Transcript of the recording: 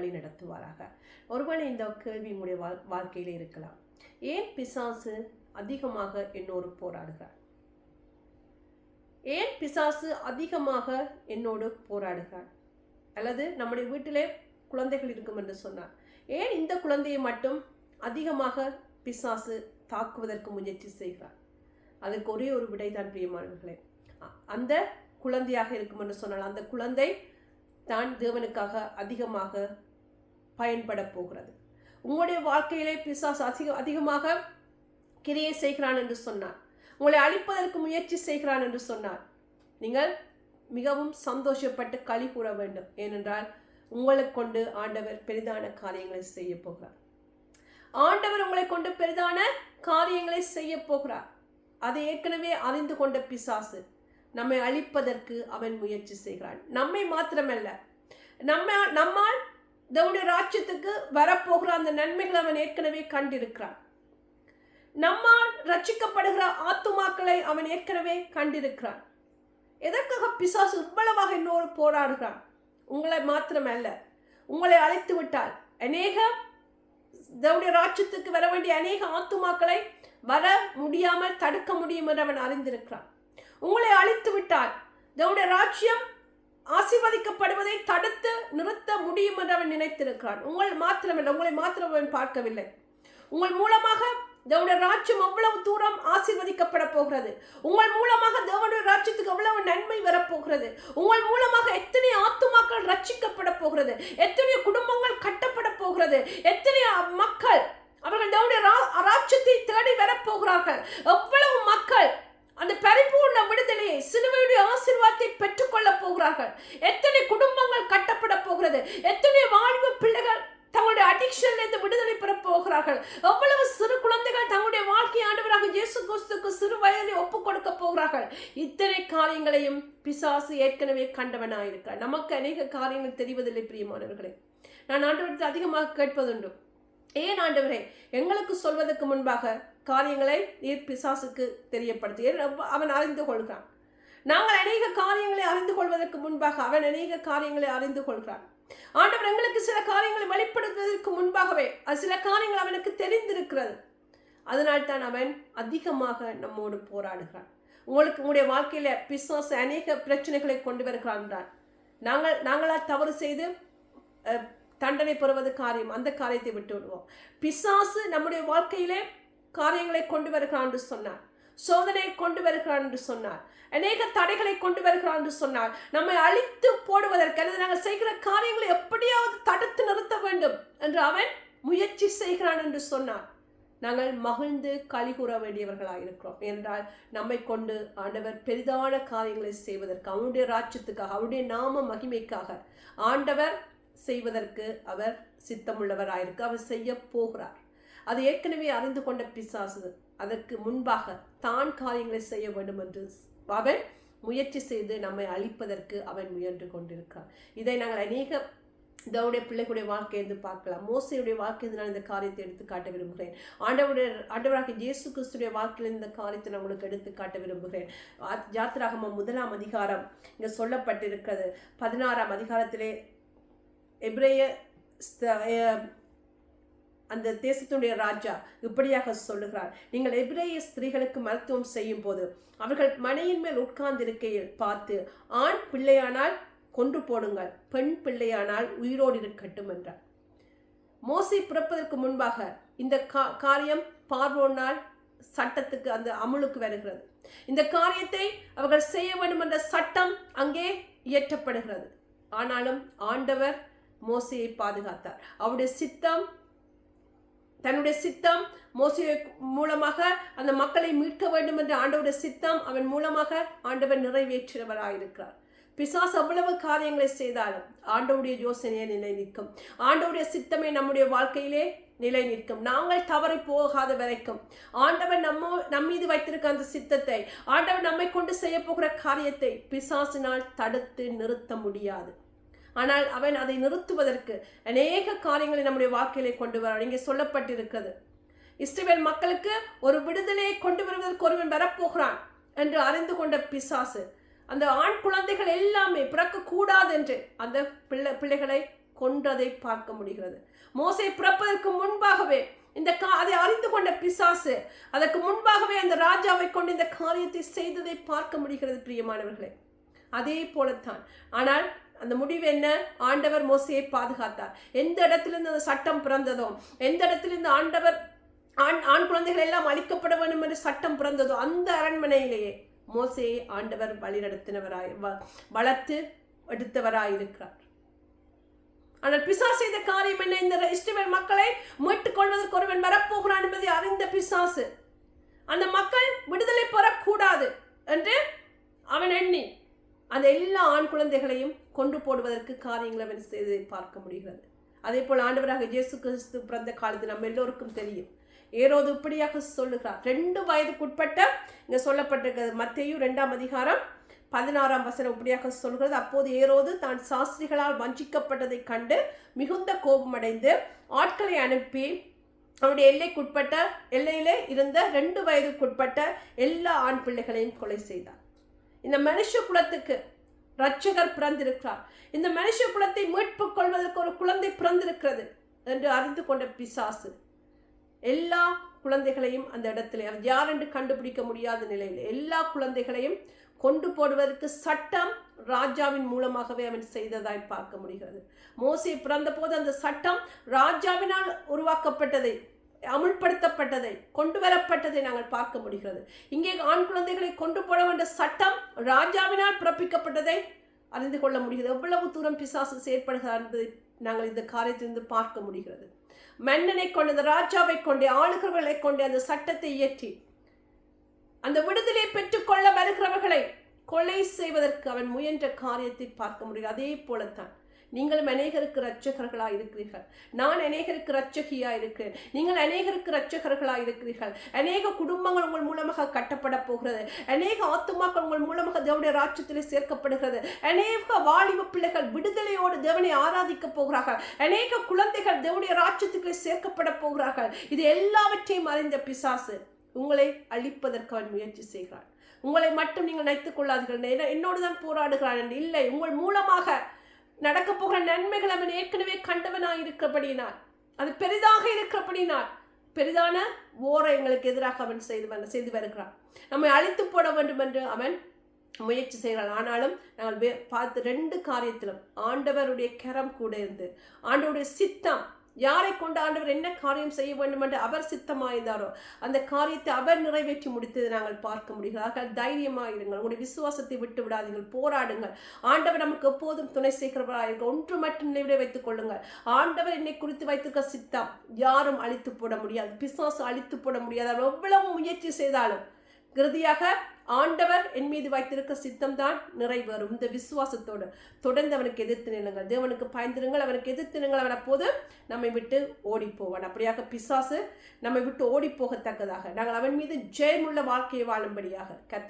வழி நடத்துவாராக ஒருவேளை இந்த கேள்வி உங்களுடைய வாழ் வாழ்க்கையில் இருக்கலாம். ஏன் பிசாசு அதிகமாக என்னோடு போராடுகிறார்? ஏன் பிசாசு அதிகமாக என்னோடு போராடுகிறார்? அல்லது நம்முடைய வீட்டிலே குழந்தைகள் இருக்கும் என்று சொன்னார் ஏன் இந்த குழந்தையை மட்டும் அதிகமாக பிசாசு தாக்குவதற்கு முயற்சி செய்கிறார்? அதுக்கு ஒரே ஒரு விடைதான் பிரியமானவர்களே. அந்த குழந்தையாக இருக்கும் என்று சொன்னால் அந்த குழந்தை தான் தேவனுக்காக அதிகமாக பயன்பட போகிறது உங்களுடைய வாழ்க்கையிலே பிசாசு அதிக அதிகமாக கிரியை செய்கிறான் என்று சொன்னார். உங்களை அழிப்பதற்கு முயற்சி செய்கிறான் என்று சொன்னார். நீங்கள் மிகவும் சந்தோஷப்பட்டு களி கூற வேண்டும். ஏனென்றால் உங்களை கொண்டு ஆண்டவர் பெரிதான காரியங்களை செய்ய போகிறார். ஆண்டவர் உங்களை கொண்டு பெரிதான காரியங்களை செய்ய போகிறார். அதை ஏற்கனவே அறிந்து கொண்ட பிசாசு நம்மை அழிப்பதற்கு அவன் முயற்சி செய்கிறான். நம்மை மாத்திரமல்ல நம்ம நம்மால் தேவனுடைய ராஜ்யத்துக்கு வரப்போகிற அந்த நன்மைகளை அவன் ஏற்கனவே கண்டிருக்கிறான். நம்மால் ரட்சிக்கப்படுகிற ஆத்துமாக்களை அவன் ஏற்கனவே கண்டிருக்கிறான். எதற்காக பிசாசு இவ்வளவாக இன்னொரு போராடுகிறான்? உங்களை மாத்திரமல்ல உங்களை அழைத்து விட்டால். அநேக தேவனுடைய ராஜ்யத்துக்கு வர வேண்டிய அநேக ஆத்துமாக்களை வர முடியாமல் தடுக்க முடியும் என்று அவன் அறிந்திருக்கிறான். உங்களை அழித்து விட்டால் தேவனுடைய ராஜ்யம் ஆசிர்வதிக்கப்படுவதை தடுத்து நிறுத்த முடியும் என்று அவன் நினைத்திருக்கிறான். உங்கள் மாத்திரமில்லை உங்களை மாத்திரம் அவன் பார்க்கவில்லை. உங்கள் மூலமாக தேவனுடைய ராஜ்யம் அவ்வளவு தூரம் ஆசீர்வதிக்கப்பட போகிறது. உங்கள் மூலமாக தேவனுடைய ராஜ்யத்துக்கு அவ்வளவு நன்மை வரப்போகிறது உங்கள் மூலமாக எத்தனை ஆத்துமாக்கள் ரட்சிக்கப்பட போகிறது. எத்தனை குடும்பங்கள் கட்டப்பட போகிறது. எத்தனை மக்கள் அவர்கள் தேவனுடைய ரா- ராஜ்யத்தை தேடி வரப்போகிறார்கள் எவ்வளவு மக்கள் அந்த பரிபூர்ண விடுதலையை சிலுவையுடைய ஆசீர்வாதத்தை பெற்றுக்கொள்ளப் போகிறார்கள். எத்தனை குடும்பங்கள் கட்டப்பட போகிறது. எத்தனை வாழ்வு பிள்ளைகள் தங்களுடைய அடிக்ஷன்ல இருந்து விடுதலை பெற போகிறார்கள். எவ்வளவு சிறு குழந்தைகள் தங்களுடைய வாழ்க்கை ஆண்டவராக இயேசு கிறிஸ்துக்கு சிறு வயதில் ஒப்பு கொடுக்க போகிறார்கள். இத்தனை காரியங்களையும் பிசாசு ஏற்கனவே கண்டவனாயிருக்கார் நமக்கு அநேக காரியங்கள் தெரிவதில்லை பிரியமானவர்களே. நான் ஆண்டவரத்தை அதிகமாக கேட்பதுண்டு. ஏன் ஆண்டவரே எங்களுக்கு சொல்வதற்கு முன்பாக காரியங்களை நீர் பிசாசுக்கு தெரியப்படுத்து அவன் அறிந்து கொள்கிறான். நாங்கள் அநேக காரியங்களை அறிந்து கொள்வதற்கு முன்பாக அவன் அநேக காரியங்களை அறிந்து கொள்கிறான். ஆண்டவர் எங்களுக்கு சில காரியங்களை வெளிப்படுத்துவதற்கு முன்பாகவே அது சில காரியங்கள் அவனுக்கு தெரிந்திருக்கிறது. அதனால் தான் அவன் அதிகமாக நம்மோடு போராடுகிறான். உங்களுக்கு உங்களுடைய வாழ்க்கையில் பிசாசு அநேக பிரச்சனைகளை கொண்டு வருகிறான் என்றார். நாங்கள் நாங்களாக தவறு செய்து தண்டனை பெறுவது காரியம் அந்த காரியத்தை விட்டு விடுவோம் பிசாசு நம்முடைய வாழ்க்கையிலே காரியங்களை கொண்டு வருகிறான் என்று சொன்னார். சோதனையை கொண்டு வருகிறான் என்று சொன்னார். அநேக தடைகளை கொண்டு வருகிறான் என்று சொன்னார். நம்மை அழித்து போடுவதற்கு அல்லது நாங்கள் செய்கிற காரியங்களை எப்படியாவது தடுத்து நிறுத்த வேண்டும் என்று அவன் முயற்சி செய்கிறான் என்று சொன்னார். நாங்கள் மகிழ்ந்து களி கூற வேண்டியவர்களாக இருக்கிறோம். என்றால் நம்மை கொண்டு ஆண்டவர் பெரிதான காரியங்களை செய்வதற்கு அவனுடைய ராஜ்யத்துக்காக அவருடைய நாம மகிமைக்காக ஆண்டவர் செய்வதற்கு அவர் சித்தமுள்ளவராயிருக்கு. அவர் செய்ய போகிறார். அது ஏற்கனவே அறிந்து கொண்ட பிசாசு. அதற்கு முன்பாக தான் காரியங்களை செய்ய வேண்டும் என்று அவன் முயற்சி செய்து நம்மை அழிப்பதற்கு அவன் முயன்று கொண்டிருக்கிறார் இதை நாங்கள் அநேக தவுடைய பிள்ளைகளுடைய வாழ்க்கையிலிருந்து பார்க்கலாம். மோசையுடைய வாழ்க்கையிலிருந்து நான் இந்த காரியத்தை எடுத்து காட்ட விரும்புகிறேன். ஆண்டவருடைய ஆண்டவராக இயேசு கிறிஸ்துடைய வாழ்க்கையில் இந்த காரியத்தை நான் உங்களுக்கு எடுத்து காட்ட விரும்புகிறேன். ஜாத்ராகம முதலாம் அதிகாரம் இங்கே சொல்லப்பட்டிருக்கிறது. பதினாறாம் அதிகாரத்திலே எப்ரேய ஸ்த- அந்த தேசத்துடைய ராஜா இப்படியாக சொல்லுகிறார். நீங்கள் எபிரேய ஸ்திரீகளுக்கு மருத்துவம் செய்யும் போது அவர்கள் மனையின் மேல் உட்கார்ந்திருக்கையில் பார்த்து ஆண் பிள்ளையானால் கொன்று போடுங்கள் பெண் பிள்ளையானால் உயிரோடு இருக்கட்டும் என்றார். மோசை பிறப்பதற்கு முன்பாக இந்த கா- காரியம் பார்வோனால் சட்டத்துக்கு அந்த அமுலுக்கு வருகிறது. இந்த காரியத்தை அவர்கள் செய்ய வேண்டும் என்ற சட்டம் அங்கே இயற்றப்படுகிறது. ஆனாலும் ஆண்டவர் மோசையை பாதுகாத்தார். அவருடைய சித்தம் தன்னுடைய சித்தம் மோசையை மூலமாக அந்த மக்களை மீட்க வேண்டும் என்ற ஆண்டவருடைய சித்தம் அவன் மூலமாக ஆண்டவர் நிறைவேற்றினவராயிருக்கிறார் பிசாஸ் அவ்வளவு காரியங்களை செய்தாலும் ஆண்டவுடைய யோசனையை நிலை நிற்கும் ஆண்டவுடைய சித்தமே நம்முடைய வாழ்க்கையிலே நிலை நிற்கும் நாங்கள் தவறி போகாத வரைக்கும் ஆண்டவர் நம்ம நம் மீது வைத்திருக்க அந்த சித்தத்தை ஆண்டவர் நம்மை கொண்டு செய்ய போகிற காரியத்தை பிசாசினால் தடுத்து நிறுத்த முடியாது. ஆனால் அவன் அதை நிறுத்துவதற்கு அநேக காரியங்களை நம்முடைய வாழ்க்கையிலே கொண்டு வர இங்கே சொல்லப்பட்டிருக்கிறது இஸ்ரேல் மக்களுக்கு ஒரு விடுதலையை கொண்டு வருவதற்கு ஒருவன் வரப்போகிறான் என்று அறிந்து கொண்ட பிசாசு அந்த ஆண் குழந்தைகள் எல்லாமே பிறக்கக்கூடாது என்று அந்த பிள்ளை பிள்ளைகளை கொன்றதை பார்க்க முடிகிறது. மோசை பிறப்பதற்கு முன்பாகவே இந்த கா அதை அறிந்து கொண்ட பிசாசு அதற்கு முன்பாகவே அந்த ராஜாவை கொண்டு இந்த காரியத்தை செய்ததை பார்க்க முடிகிறது பிரியமானவர்களே. அதே போலத்தான். ஆனால் அந்த முடிவு என்ன? ஆண்டவர் மோசையை பாதுகாத்தார். எந்த இடத்துலேருந்து அந்த சட்டம் பிறந்ததோ எந்த இடத்துலேருந்து ஆண்டவர் ஆண் ஆண் குழந்தைகள் எல்லாம் அழிக்கப்பட வேண்டும் என்று சட்டம் பிறந்ததோ அந்த அரண்மனையிலேயே மோசையை ஆண்டவர் வழிநடத்தினவராய் வ- வளர்த்து எடுத்தவராயிருக்கிறார். ஆனால் பிசா செய்த காரியம் என்ன? இந்த இஸ்ரவேல் மக்களை மீட்டுக் கொள்வதற்கு ஒருவன் வரப்போகிறான் என்பதை அறிந்த பிசாசு அந்த மக்கள் விடுதலை பெறக்கூடாது என்று அவன் எண்ணி அந்த எல்லா ஆண் குழந்தைகளையும் கொண்டு போடுவதற்கு காரியங்களை அவன் செய்து பார்க்க முடிகிறது. அதே போல் ஆண்டவராக இயேசு கிறிஸ்து பிறந்த காலத்தில் நம்ம எல்லோருக்கும் தெரியும். ஏரோது இப்படியாக சொல்லுகிறார். ரெண்டு வயதுக்குட்பட்ட இங்கே சொல்லப்பட்டிருக்கிறது. மத்தையும் ரெண்டாம் அதிகாரம் பதினாறாம் வசனம் இப்படியாக சொல்கிறது. அப்போது ஏரோது தான் சாஸ்திரிகளால் வஞ்சிக்கப்பட்டதைக் கண்டு மிகுந்த கோபமடைந்து ஆட்களை அனுப்பி அவனுடைய எல்லைக்குட்பட்ட எல்லையிலே இருந்த ரெண்டு வயதுக்குட்பட்ட எல்லா ஆண் பிள்ளைகளையும் கொலை செய்தார். இந்த மனுஷ குலத்துக்கு ரட்சகர் பிறந்திருக்கிறார். இந்த மனுஷ குலத்தை மீட்புக் கொள்வதற்கு ஒரு குழந்தை பிறந்திருக்கிறது என்று அறிந்து கொண்ட பிசாசு எல்லா குழந்தைகளையும் அந்த இடத்துல அவர் யார் என்று கண்டுபிடிக்க முடியாத நிலையில் எல்லா குழந்தைகளையும் கொண்டு போடுவதற்கு சட்டம் ராஜாவின் மூலமாகவே அவன் செய்ததாய் பார்க்க முடிகிறது. மோசி பிறந்தபோது அந்த சட்டம் ராஜாவினால் உருவாக்கப்பட்டதை அமுல்படுத்தப்பட்டதை கொண்டு வரப்பட்டதை நாங்கள் பார்க்க முடிகிறது. இங்கே ஆண் குழந்தைகளை கொண்டு போட வேண்டிய சட்டம் ராஜாவினால் பிறப்பிக்கப்பட்டதை அறிந்து கொள்ள முடிகிறது. எவ்வளவு தூரம் பிசாசு செயற்படுகிறார் என்பதை நாங்கள் இந்த காரியத்திலிருந்து பார்க்க முடிகிறது. மன்னனை கொண்டு அந்த ராஜாவை கொண்டு ஆளுகிறவர்களை கொண்டு அந்த சட்டத்தை இயற்றி அந்த விடுதலை பெற்றுக்கொள்ள வருகிறவர்களை கொலை செய்வதற்கு அவன் முயன்ற காரியத்தை பார்க்க முடியும் அதே போலத்தான் நீங்களும் அநேகருக்கு ரட்சகர்களாக இருக்கிறீர்கள் நான் அநேகருக்கு ரட்சகியாக இருக்கிறேன் நீங்கள் அநேகருக்கு ரட்சகர்களாக இருக்கிறீர்கள் அநேக குடும்பங்கள் உங்கள் மூலமாக கட்டப்பட போகிறது. அநேக ஆத்துமாக்கள் உங்கள் மூலமாக தேவனுடைய ராட்சத்திலே சேர்க்கப்படுகிறது. அநேக வாலிப பிள்ளைகள் விடுதலையோடு தேவனை ஆராதிக்க போகிறார்கள். அநேக குழந்தைகள் தேவனுடைய ராட்சத்துக்களை சேர்க்கப்பட போகிறார்கள். இது எல்லாவற்றையும் அறிந்த பிசாசு உங்களை அழிப்பதற்கு அவன் முயற்சி செய்கிறான். உங்களை மட்டும் நீங்கள் நினைத்துக் கொள்ளாதீர்கள். என்னோடு தான் போராடுகிறான் இல்லை உங்கள் மூலமாக நடக்க போகிற நன்மைகள் அவன் ஏற்கனவே கண்டவனாக இருக்கிறபடியினால் அது பெரிதாக இருக்கிறபடியினால். பெரிதான ஓரை எங்களுக்கு எதிராக அவன் செய்து செய்து வருகிறான். நம்மை அழித்து போட வேண்டும் என்று அவன் முயற்சி செய்கிறான். ஆனாலும் நாங்கள் பார்த்து ரெண்டு காரியத்திலும் ஆண்டவருடைய கரம் கூட இருந்து ஆண்டவருடைய சித்தம் யாரை கொண்டு ஆண்டவர் என்ன காரியம் செய்ய வேண்டும் என்று அவர் சித்தமாயிருந்தாரோ அந்த காரியத்தை அவர் நிறைவேற்றி முடித்ததை நாங்கள் பார்க்க முடிகிறார்கள் தைரியமாயிருங்கள் உங்களுடைய விசுவாசத்தை விட்டு விடாதீர்கள். போராடுங்கள். ஆண்டவர் நமக்கு எப்போதும் துணை செய்கிறவராயிருங்கள் ஒன்று மட்டும் நிலைவிட வைத்துக் கொள்ளுங்கள். ஆண்டவர் என்னை குறித்து வைத்திருக்க சித்தம் யாரும் அழித்து போட முடியாது. பிசாசு அழித்து போட முடியாது. அவர் எவ்வளவு முயற்சி செய்தாலும் இறுதியாக ஆண்டவர் என் மீது வைத்திருக்க சித்தம்தான் நிறைவேறும். இந்த விசுவாசத்தோடு தொடர்ந்து அவனுக்கு எதிர்த்து நில்லுங்கள். தேவனுக்கு பயந்திருங்கள் அவனுக்கு எதிர்த்து நில்லுங்கள். அவன் அப்போது நம்மை விட்டு ஓடி போவான் அப்படியாக பிசாசு நம்மை விட்டு ஓடி போகத்தக்கதாக நாங்கள் அவன் மீது ஜெயமுள்ள வாழ்க்கையை வாழும்படியாக கத்த